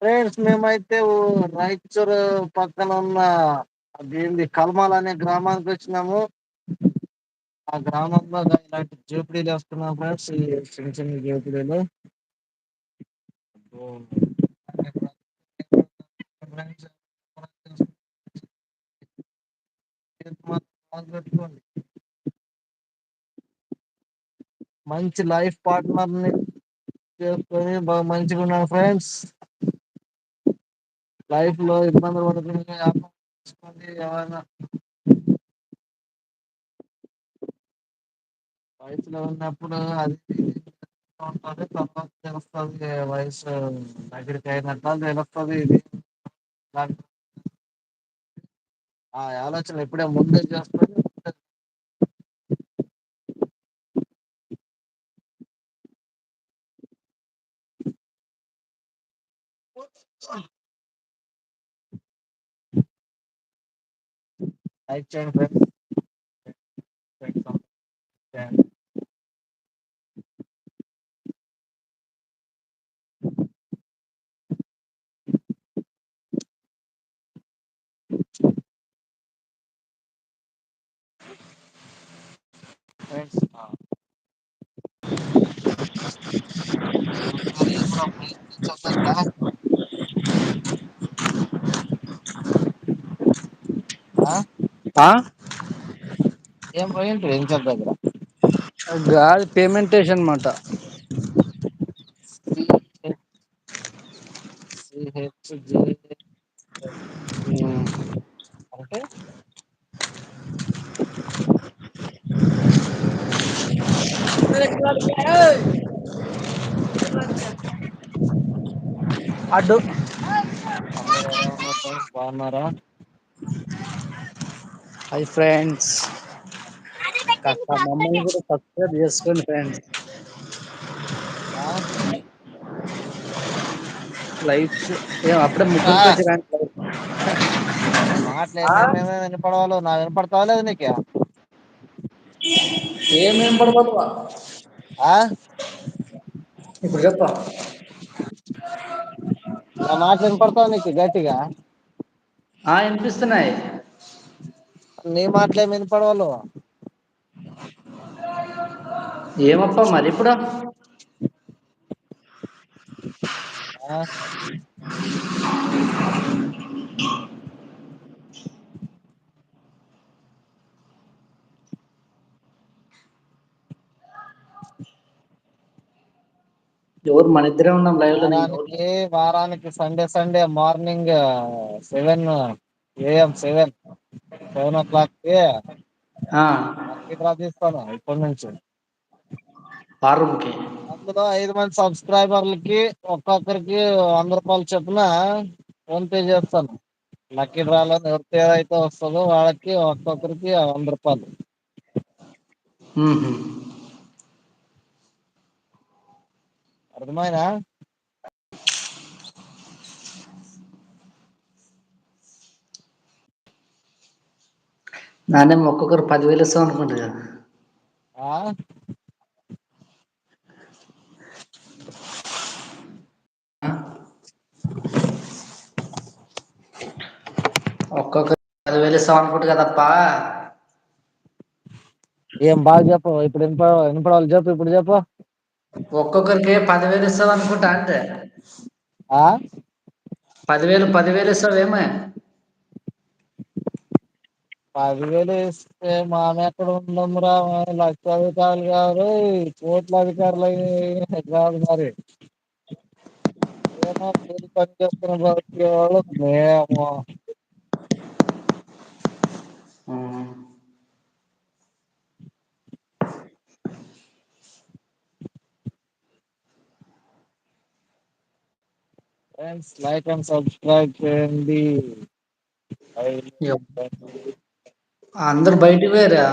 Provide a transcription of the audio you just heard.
Friends మేమైతే రాయిచూరు పక్కన ఉన్న అదేంది కల్మాల్ అనే గ్రామానికి వచ్చినాము. ఆ గ్రామంలో ఇలాంటి జోపిడీలు వేస్తున్నాం ఫ్రెండ్స్ ఈ చిన్న చిన్న జోపిడీలు. మంచి లైఫ్ పార్ట్నర్ని చేసుకొని బాగా మంచిగా ఉన్నాను ఫ్రెండ్స్. లైఫ్లో ఇబ్బందులు పడుతుంది ఏమైనా వయసులో ఉన్నప్పుడు అది ఉంటుంది తర్వాత తెలుస్తుంది వయసు దగ్గరికి అయినట్టు తెలుస్తుంది ఇది. ఆ ఆలోచన ఇప్పుడే ముందే చేస్తుంది I turned friends. Friends on. Friends. Uh, from of ఆ? ఏం పోయిట్రు ఇంచోట దగ్గర? గాది పేమెంటేషన్ మాట. జి అంటే? అడ్డు. బాగున్నారా? హాయ్ ఫ్రెండ్స్ కాస్త మమ్మల్ని కూడా సబ్స్క్రైబ్ చేసుకోండి ఫ్రెండ్స్ లైక్స్ ఏం అప్పుడే ముగ్గురికి వచ్చిరా నీ మాటలు ఏమేమేమి వినపడవాలో? నా వినపడతావా లేదా నీకు? ఏం వినపడతలేవా ఆ? ఇప్పుడు చెప్ప. నా మాటలు వినపడతావా నీకు గట్టిగా? ఆ వినిపిస్తున్నాయి. నీ మాటలు ఏం వినపడవాలో? ఏమప్ప మరి ఇప్పుడు? ఎవరు మనిద్దరే ఉన్నాం లైవ్లో వారానికి Sunday Sunday morning seven AM seven. Seven o క్లాక్కి ఆ. లక్కీ డ్రా తీస్తాను ఇప్పటి నుంచి. ఆ రూమ్కి అందులో ఐదు మంది సబ్స్క్రైబర్లకి ఒక్కొక్కరికి వంద రూపాయలు చొప్పున ఫోన్ పే చేస్తాను. లక్కీ డ్రాలో ఎవరికి ఏదైతే వస్తదో వాళ్ళకి ఒక్కొక్కరికి వంద రూపాయలు. ఉహు నానేమో ఒక్కొక్కరు పదివేలు ఇస్తాం అనుకుంటి కదా. ఆ? ఒక్కొక్కరు పదివేలు ఇస్తాం అనుకుంటి కదప్పా. ఏం బాగా చెప్పు ఇప్పుడు వినప వినపడాలి చెప్పు ఇప్పుడు చెప్పు. ఒక్కొక్కరికి పదివేలు ఇస్తావు అనుకుంటా అంటే ఆ? పదివేలు పదివేలు ఇస్తావేమి. పదివేలు ఇస్తే మాము ఎక్కడ ఉంటాం రా లక్షాధికారులు గారు కోట్ల అధికారులు కాదు మరి. ఏమో కూలి పని చేసుకుని బతికేవాళ్ళం మేము. ఫ్రెండ్స్ లైక్ అండ్ సబ్స్క్రైబ్ చేయండి. అందరు బయటికి వేరా